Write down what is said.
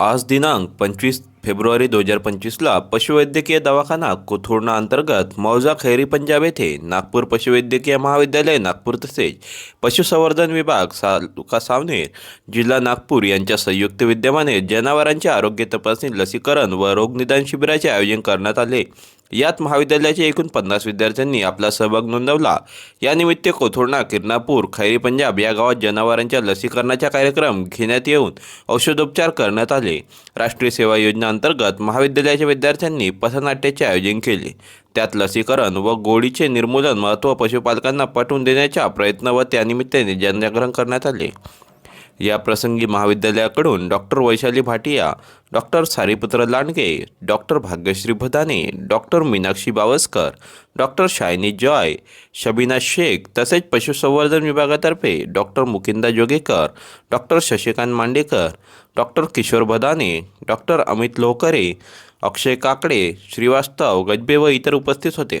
आज दिनांक पंचवीस फेब्रुवारी दोन हजार पंचवीसला पशुवैद्यकीय दवाखाना कोथुर्णा अंतर्गत मौजा खैरी पंजाब येथे नागपूर पशुवैद्यकीय महाविद्यालय नागपूर तसेच पशुसंवर्धन विभाग तालुका सावनेर जिल्हा नागपूर यांच्या संयुक्त विद्यमाने जनावरांचे आरोग्य तपासणी लसीकरण व रोगनिदान शिबिराचे आयोजन करण्यात आले. यात महाविद्यालयाचे एकूण पन्नास विद्यार्थ्यांनी आपला सहभाग नोंदवला. यानिमित्त कोथरूडना किरणापूर खैरी पंजाब या गावात जनावरांच्या लसीकरणाचा कार्यक्रम घेण्यात येऊन औषधोपचार करण्यात आले. राष्ट्रीय सेवा योजना अंतर्गत महाविद्यालयाच्या विद्यार्थ्यांनी पथनाट्याचे आयोजन केले. त्यात लसीकरण व गोळीचे निर्मूलन महत्त्व पशुपालकांना पटवून देण्याचा प्रयत्न व त्यानिमित्ताने जनजागरण करण्यात आले. या प्रसंगी महाविद्यालयाकडून doctor Vaishali Bhatia doctor Sariputra Landge doctor Bhagyashree Bhadane doctor Meenakshi Bawaskar doctor Shiny Joy Shabina Shaikh तसेच पशुसंवर्धन विभागातर्फे doctor Mukinda Jogekar doctor Shashikant Mandekar doctor Kishor Bhadane doctor Amit Lohkare Akshay Kakade Shrivastava Gajbe व इतर उपस्थित होते.